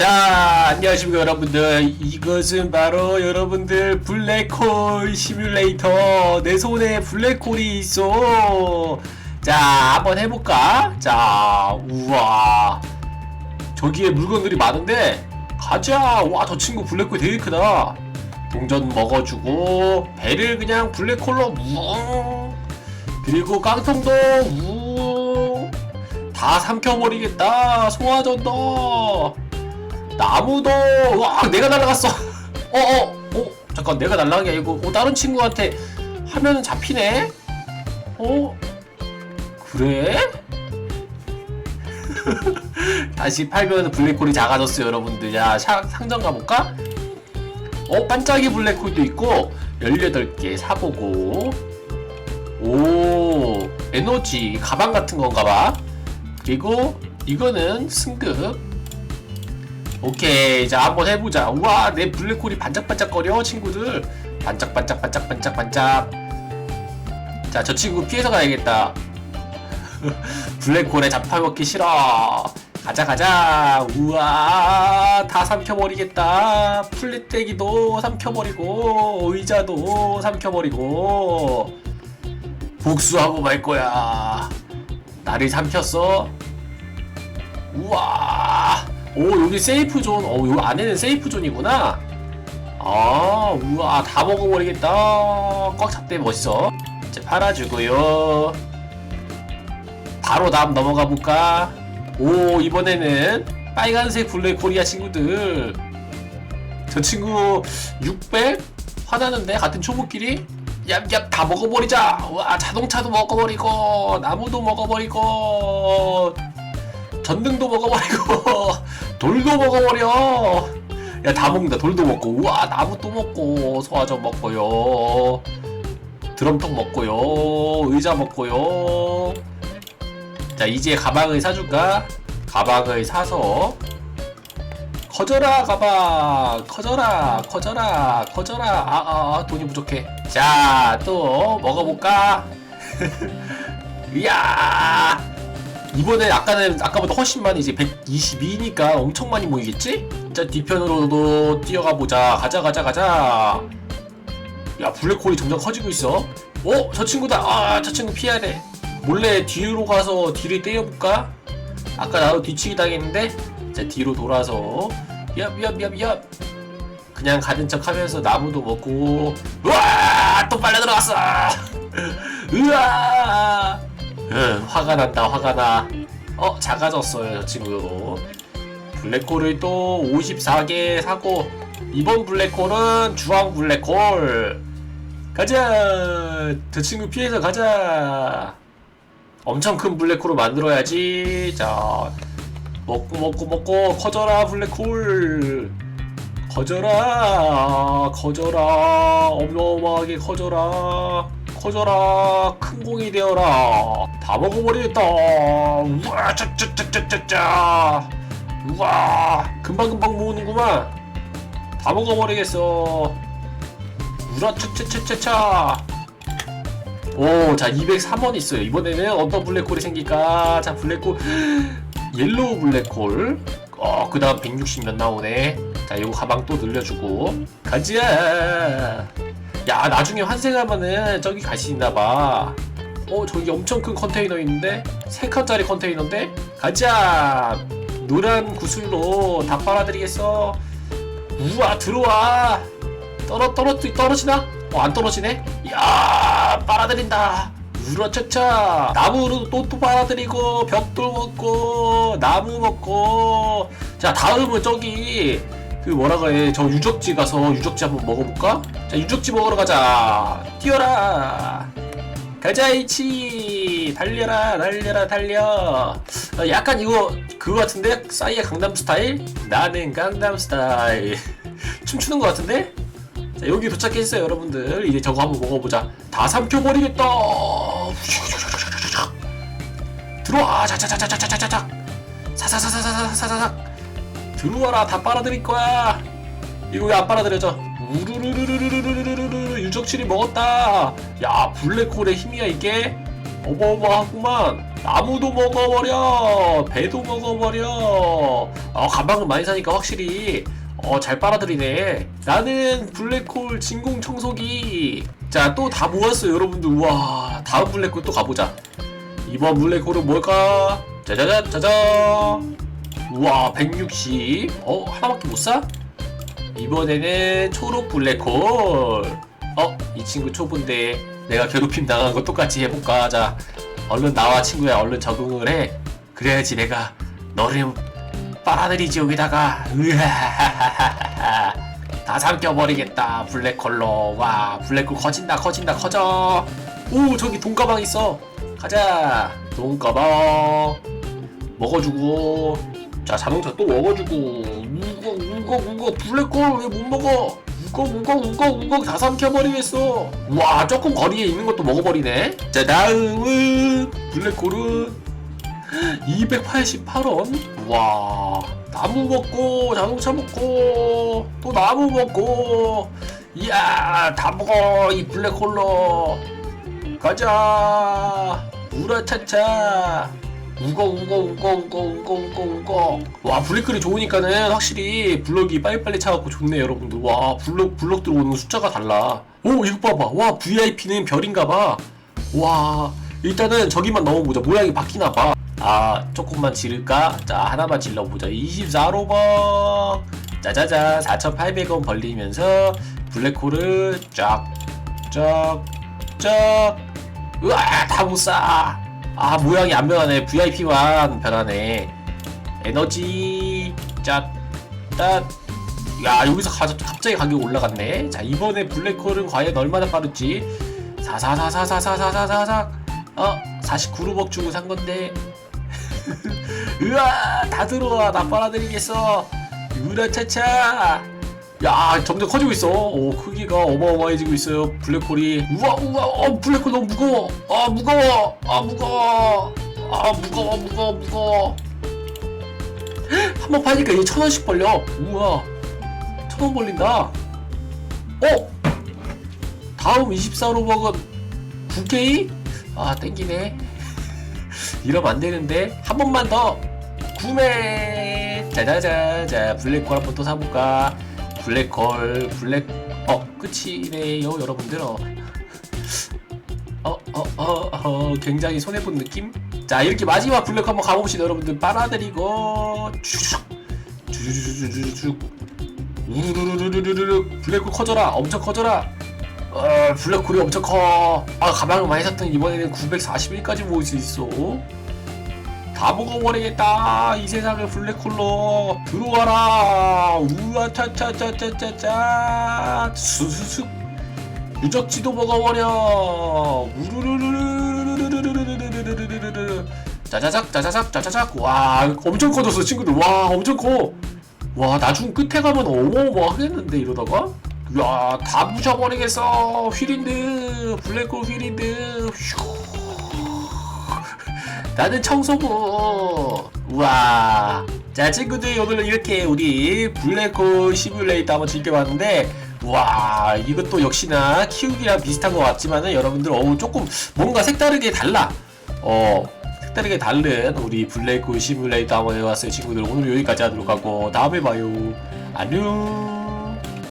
자, 안녕하십니까 여러분들. 이것은 바로 여러분들 블랙홀 시뮬레이터. 내 손에 블랙홀이 있어. 자, 한번 해볼까? 자, 우와. 저기에 물건들이 많은데, 가자. 와, 저 친구 블랙홀 되게 크다. 동전 먹어주고, 배를 그냥 블랙홀로 뭉. 그리고 깡통도 뭉. 다 삼켜버리겠다. 소화전도. 나무도 와 내가 날아갔어. 어 어 어, 잠깐 내가 날아간 게 아니고 어, 다른 친구한테 하면은 잡히네? 어? 그래? 다시 팔면 블랙홀이 작아졌어요 여러분들. 야 사- 상점 가볼까? 어 반짝이 블랙홀도 있고 18개 사보고. 오 에너지 가방 같은 건가 봐. 그리고 이거는 승급 오케이 자 한번 해보자. 우와 내 블랙홀이 반짝반짝거려 친구들. 반짝반짝 반짝반짝 반짝. 자 저 친구 피해서 가야겠다. 블랙홀에 잡혀먹기 싫어. 가자 가자. 우와 다 삼켜버리겠다. 플랫대기도 삼켜버리고 의자도 삼켜버리고. 복수하고 말 거야. 나를 삼켰어? 우와 오 여기 세이프 존. 어 여기 안에는 세이프 존이구나. 아 우와 다 먹어버리겠다. 꽉 찼대 멋있어. 이제 팔아주고요. 바로 다음 넘어가 볼까. 오 이번에는 빨간색 블랙 코리아 친구들. 저 친구 600 화나는데 같은 초보끼리 얍얍 다 먹어버리자. 와 자동차도 먹어버리고 나무도 먹어버리고 전등도 먹어버리고 돌도 먹어버려. 야 다 먹는다. 돌도 먹고. 우와 나무 또 먹고. 소화전 먹고요. 드럼통 먹고요. 의자 먹고요. 자 이제 가방을 사줄까? 가방을 사서 커져라 가방. 커져라 커져라 커져라. 아아 아, 돈이 부족해. 자 또 먹어볼까? 이야 이번에 아까는 아까보다 훨씬 많이 이제 122니까 엄청 많이 모이겠지? 자 뒤편으로도 뛰어가 보자. 가자 가자 가자. 야 블랙홀이 점점 커지고 있어. 어? 저 친구다. 아 저 친구 피해야 돼. 몰래 뒤로 가서 뒤를 때려볼까? 아까 나도 뒤치기 당했는데 자 뒤로 돌아서 얍얍얍얍 그냥 가는 척 하면서 나무도 먹고 우와 또 빨려 들어갔어 으아 응, 화가 난다, 화가 나. 어, 작아졌어요, 저 친구. 블랙홀을 또 54개 사고, 이번 블랙홀은 주황 블랙홀. 가자! 저 친구 피해서 가자! 엄청 큰 블랙홀을 만들어야지. 자, 먹고, 먹고, 먹고, 커져라, 블랙홀! 커져라, 커져라, 어마어마하게 커져라. 커져라 큰 공이 되어라. 다 먹어버리겠다. 우와 짜짜짜짜짜짜 우와 금방금방 모으는구만. 다 먹어버리겠어. 우라 차차차차차 오자 203원 있어요. 이번에는 어떤 블랙홀이 생길까? 자 블랙홀. 옐로우 블랙홀. 어그 다음 160 몇 나오네. 자 이거 가방 또 늘려주고. 가자 야 나중에 환생하면은 저기 있나봐. 어 저기 엄청 큰 컨테이너 있는데? 3칸짜리 컨테이너인데? 가자! 노란 구슬로 다 빨아들이겠어. 우와 들어와! 떨어 떨어 떨어지나? 어 안 떨어지네? 야 빨아들인다! 우라차차! 나무로 또 또 빨아들이고 벽돌 먹고 나무 먹고. 자 다음은 저기 그 뭐라 그래 저 유적지 가서 유적지 한번 먹어볼까? 자 유적지 먹으러 가자. 뛰어라. 가자 이치. 달려라 달려라 달려. 어, 약간 이거 그거 같은데? 싸이의 강남 스타일? 나는 강남 스타일. 춤추는 거 같은데? 자 여기 도착했어요 여러분들. 이제 저거 한번 먹어보자. 다 삼켜버리겠다. 들어와. 자자자자자자자자. 사사사사사사사사사 들어와라 다 빨아들일 거야. 이거 왜 안 빨아들여져? 우르르르르르르르르 유적칠이 먹었다. 야 블랙홀의 힘이야 이게? 어마어마하구만. 나무도 먹어버려. 배도 먹어버려. 어 가방을 많이 사니까 확실히. 어잘 빨아들이네. 나는 블랙홀 진공 청소기. 자 또 다 모았어요 여러분들. 우와 다음 블랙홀 또 가보자. 이번 블랙홀은 뭘까? 짜자잔 짜잔 우와 160 어 하나밖에 못 사? 이번에는 초록 블랙홀. 어? 이 친구 초보인데 내가 괴롭힘 당한 거 똑같이 해볼까? 자 얼른 나와 친구야. 얼른 적응을 해. 그래야지 내가 너를 빨아들이지 여기다가. 으하하하하하 다 삼켜버리겠다 블랙홀로. 와 블랙홀 커진다 커진다 커져. 오 저기 돈가방 있어. 가자. 돈가방. 먹어주고 자 자동차 또 먹어주고. 우거 우거 우거. 블랙홀 왜 못 먹어? 우거 우거 우거 우거. 다 삼켜버리겠어. 와 조금 거리에 있는 것도 먹어버리네. 자 다음은 블랙홀은 288원. 와 나무 먹고 자동차 먹고 또 나무 먹고. 이야 다 먹어 이 블랙홀로. 가자. 우라차차 우거 우거 우거 우거 우거 우거 우거. 와 블랙글이 좋으니까는 확실히 블럭이 빨리빨리 차갖고 좋네 여러분들. 와 블럭 블럭 들어오는 숫자가 달라. 오 이거 봐봐. 와 VIP는 별인가봐. 와 일단은 저기만 넣어보자. 모양이 바뀌나봐. 아 조금만 지를까? 자 하나만 질러보자. 24로벅 짜자잔 4,800원 벌리면서 블랙홀을 쫙쫙쫙. 으아 다 못사 아 모양이 안 변하네. VIP만 변하네. 에너지 짝딱 야 여기서 가, 갑자기 가격이 올라갔네. 자 이번에 블랙홀은 과연 얼마나 빠르지. 4444444444 어 49루벅 주고 산 건데. 으아 다 들어와. 나 빨아들이겠어. 으라차차 야 점점 커지고 있어. 오 크기가 어마어마해지고 있어요. 블랙홀이. 우와 우와 어 블랙홀 너무 무거워. 아 무거워. 아 무거워. 아 무거워 무거워 무거워. 한번 파니까 이게 천 원씩 벌려. 우와. 천 원 벌린다. 어? 다음 24로벅은 9K 아 땡기네. 이러면 안 되는데. 한 번만 더. 구매. 짜자자자. 블랙홀 한 번 또 사볼까 블랙홀 블랙 어 끝이네요 여러분들 어. 어, 어, 어, 어, 굉장히 손해본 느낌? 자, 이렇게 마지막 블랙 한번 가봅시다, 여러분들. 빨아들이고, 쭉, 쭉쭉쭉쭉쭉, 우르르르르르르, 블랙홀 커져라, 엄청 커져라. 어, 블랙홀이 엄청 커. 아, 가방을 많이 샀더니 이번에는 941까지 모을 수 있어. 다 먹어버리겠다. 이 세상을 블랙홀로 들어와라. 우와, 차차차차차차. 수수수. 유적지도 먹어버려. 우르르르르르르르르르르르르르르르. 짜자작 짜자작 짜자작. 와, 엄청 커졌어 친구들. 와, 엄청 커. 와, 나중 끝에 가면 어마어마하겠는데 이러다가. 야, 다 부셔버리겠어. 휘린드, 블랙홀 휘린드. 휴. 나는 청소부. 우와. 자, 친구들 오늘 이렇게 우리 블랙홀 시뮬레이터 한번 즐겨봤는데, 와, 이것도 역시나 키우기랑 비슷한 것 같지만은 여러분들 어우 조금 뭔가 색다르게 달라. 어, 색다르게 다른 우리 블랙홀 시뮬레이터 한번 해봤어요, 친구들. 오늘 여기까지 하도록 하고 다음에 봐요. 안녕.